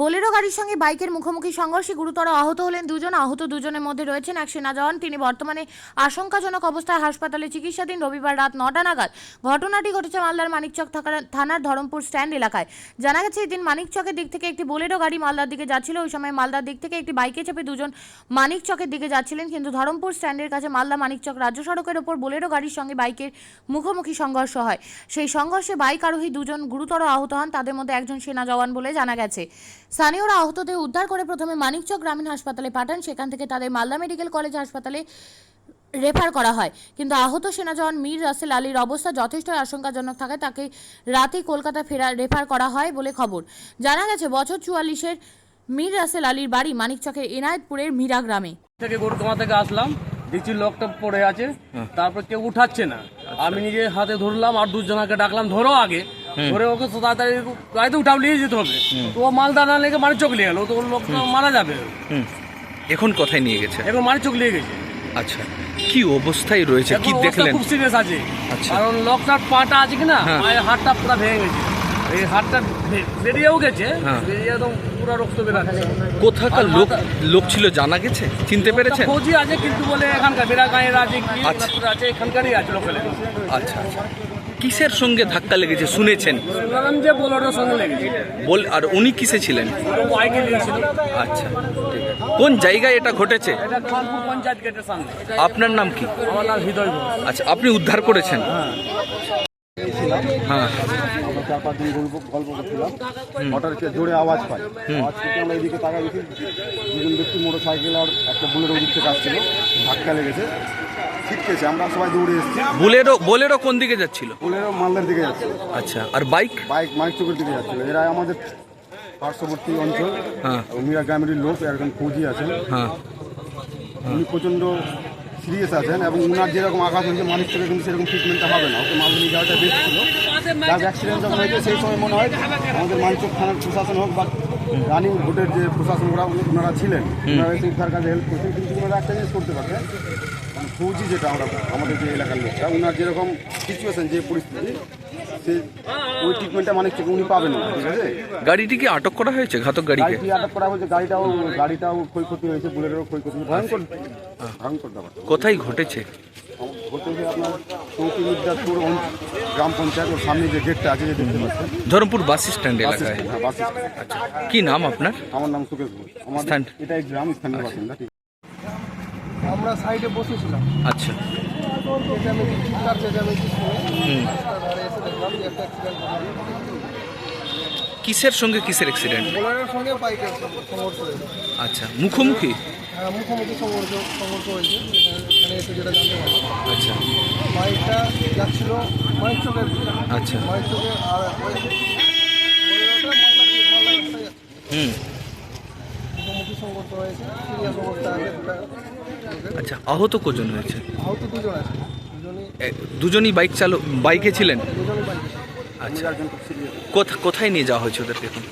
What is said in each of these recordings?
Bolero গাড়ির সঙ্গে বাইকের মুখোমুখি সংঘর্ষে গুরুতর আহত হলেন দুজন। আহত দুজনের মধ্যে রয়েছেন এক সেনা জওয়ান তিনি বর্তমানে আশঙ্কাজনক অবস্থায় হাসপাতালে চিকিৎসাধীন। রবিবার রাত নটা নাগাদ ঘটনাটি ঘটেছে মালদার মানিকচক থানার ধরমপুর স্ট্যান্ড এলাকায়। জানা গেছে, এদিন মানিকচকের দিক থেকে একটি বোলেরো গাড়ি মালদার দিকে যাচ্ছিল। ওই সময় মালদার দিক থেকে একটি বাইকে চেপে দুজন মানিকচকের দিকে যাচ্ছিলেন। কিন্তু ধরমপুর স্ট্যান্ডের কাছে মালদা মানিকচক রাজ্য সড়কের ওপর বোলেরো গাড়ির সঙ্গে বাইকের মুখোমুখি সংঘর্ষ হয়। সেই সংঘর্ষে বাইক আরোহী দুজন গুরুতর আহত হন। তাদের মধ্যে একজন সেনা জওয়ান বলে জানা গেছে। স্থানীয়রা আহতদের উদ্ধার করে প্রথমে মানিকচক গ্রামীণ হাসপাতালে পাঠান সেখান থেকে তাদের মালদা মেডিকেল কলেজ হাসপাতালে রেফার করা হয়। কিন্তু আহত সেনা জওয়ান মীর রাসেল আলীর অবস্থা যথেষ্ট আশঙ্কাজনক থাকায় তাকে রাতেই কলকাতা ফেরা রেফার করা হয় বলে খবর। জানা গেছে বছর চুয়াল্লিশের মীর রাসেল আলীর বাড়ি মানিকচকের এনায়েতপুরের মীরা গ্রামে। থেকে থেকে আসলাম দেখছি লোকটা পড়ে আছে তারপর কেউ উঠাচ্ছে না। আমি নিজে হাতে ধরলাম আর দুজনাকে ডাকলাম ধরো আগে। ধরে ওকে তাড়াতাড়ি গাড়িতে উঠাও নিয়ে যেতে হবে। তো ও মালদা না লেগে মারি চোখ নিয়ে গেলো তো ওর লোকটা মারা যাবে। এখন কোথায় নিয়ে গেছে? এখন মারি চোখ নিয়ে গেছে। আচ্ছা কি অবস্থায় রয়েছে? কি দেখলেন? খুব সিরিয়াস আছে। আচ্ছা। কারণ লোকটার পাটা আছে কিনা হ্যাঁ। পায়ের হাতটা পুরো ভেঙে গেছে। এই হাতটা ভে- বেরিয়েও গেছে হ্যাঁ। বেরিয়ে একদম পুরো রক্ত বেরাচ্ছে কোথাকার লোক লোক ছিল জানা গেছে? চিনতে পেরেছেন? ফৌজি আছে কিন্তু বলে এখানকার বেড়া গাঁয়ের আছে কি আচ্ছা। আছে এখানকারই আছে লোকালে। আচ্ছা আচ্ছা। কিসের সঙ্গে ধাক্কা লেগেছে শুনেছেন? শুনলাম যে বোলোরোর সঙ্গে লেগেছে। বল আর উনি কিসে ছিলেন? বাইকে আচ্ছা কোন জায়গায় এটা ঘটেছে? এটা খানপুর পঞ্চায়েত গেটের সামনে। আপনার নাম কি? আমার নাম হৃদয় ঘোষ। আচ্ছা আপনি উদ্ধার করেছেন? হ্যাঁ। আমরা চার পাঁচ দিন গল্প গল্প করছিলাম। হঠাৎ করে জোরে আওয়াজ পাই আওয়াজ থেকে আমরা এদিকে তাকাই দেখি দুজন ব্যক্তি মোটর সাইকেল আর একটা বুলের ওদিক থেকে আসছিল। ধাক্কা লেগেছে। ছিটকেছে আমরা সবাই দৌড়ে এসেছি। বোলেরো বোলেরো কোন দিকে যাচ্ছিল? বুলেরও মালদার দিকে যাচ্ছে আচ্ছা আর বাইক? বাইক মাইক চোখের দিকে যাচ্ছিল। এরা আমাদের পার্শ্ববর্তী অঞ্চল। হ্যাঁ। মিরা গ্রামের লোক একজন ফৌজি আছেন। হ্যাঁ। উনি প্রচণ্ড সিরিয়াস আছেন এবং উনার যেরকম আঘাত হয়েছে মানুষ থেকে কিন্তু সেরকম ট্রিটমেন্টটা হবে না। ওকে মালদা নিয়ে যাওয়াটা বেশ ছিল যার অ্যাক্সিডেন্ট যখন হয়েছে সেই সময় মনে হয় আমাদের মানচক থানার প্রশাসন হোক বা রানিং ভোটের যে প্রশাসন ওরা ওনারা ছিলেন। ওনারা উদ্ধার কাজে হেল্প করছেন কিন্তু ওনারা একটা জিনিস করতে পারতেন। ফৌজি যেটা আমরা আমাদের যে এলাকার লোকটা ওনার যেরকম সিচুয়েশন যে পরিস্থিতি সে ওই ট্রিটমেন্টটা মানে উনি পাবেন না ঠিক আছে? গাড়িটিকে আটক করা হয়েছে? ঘাতক গাড়িকে? গাড়িটি আটক করা হয়েছে গাড়িটাও গাড়িটাও ক্ষয়ক্ষতি হয়েছে বুলেটেরও ক্ষয়ক্ষতি। ভয়ঙ্কর ভয়ঙ্কর ব্যাপার। কোথায় ঘটেছে? আপনার চৌকি মির্জাপুর গ্রাম পঞ্চায়েত ওর সামনে যে গেটটা আছে যে দেখতে পাচ্ছেন। ধরমপুর বাস স্ট্যান্ড এলাকায়? হ্যাঁ, বাস স্ট্যান্ড। আচ্ছা কি নাম আপনার? আমার নাম সুকেশ ঘোষ। স্থান? এটা এই গ্রাম স্থানীয় বাসিন্দা ঠিক আমরা সাইডে বসেছিলাম। আচ্ছা। চেঁচামেচি চিৎকার চেঁচামেচি শুনে হুম। রাস্তার ধারে এসে দেখলাম যে একটা অ্যাক্সিডেন্ট কিসের সঙ্গে কিসের অ্যাক্সিডেন্ট বোলারের সঙ্গে বাইকের সংঘর্ষ হয়েছে আচ্ছা মুখোমুখি? হ্যাঁ মুখোমুখি সংঘর্ষ সংঘর্ষ হয়েছে। এখানে এসে যেটা জানতে পারলাম। আচ্ছা। বাইকটা যাচ্ছিল চোখের দিকে। আচ্ছা। চোখে আর ওই বোলেরোটা মালদা দিয়ে- মালদা রাস্তায় যাচ্ছে। হুম মুখোমুখি সংঘর্ষ হয়েছে সিরিয়াস অবস্থা আছে দুটা লোকের। আচ্ছা আহত কজন হয়েছে? আহত দুজন আছে। দুজনই বাইক চালক বাইকে ছিলেন? আচ্ছা। কোথা- কোথায় নিয়ে যাওয়া হয়েছে ওদেরকে এখন?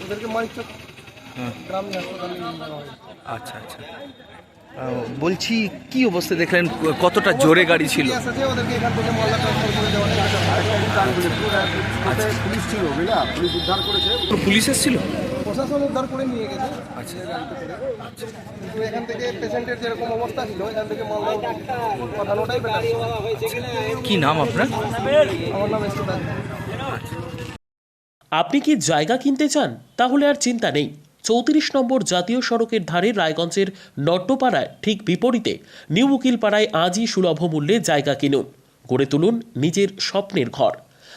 হ্যাঁ। আচ্ছা আচ্ছা। বলছি কি অবস্থা দেখলেন? কতটা জোরে গাড়ি ছিল? পুলিশ ছিল বুঝলা? পুলিশ উদ্ধার করেছে। পুলিশ এসেছিল? প্রশাসন উদ্ধার করে নিয়ে গেছে। আচ্ছা। কিন্তু এখান থেকে পেশেন্টের যেরকম অবস্থা ছিল এখান থেকে মালদা পাঠানোটাই বেটার কি নাম আপনার? আমার নাম স্টুডেন্ট আপনি কি জায়গা কিনতে চান? তাহলে আর চিন্তা নেই। চৌত্রিশ নম্বর জাতীয় সড়কের ধারে রায়গঞ্জের নট্টপাড়ায় ঠিক বিপরীতে নিউ উকিলপাড়ায় আজই সুলভ মূল্যে জায়গা কিনুন। গড়ে তুলুন নিজের স্বপ্নের ঘর।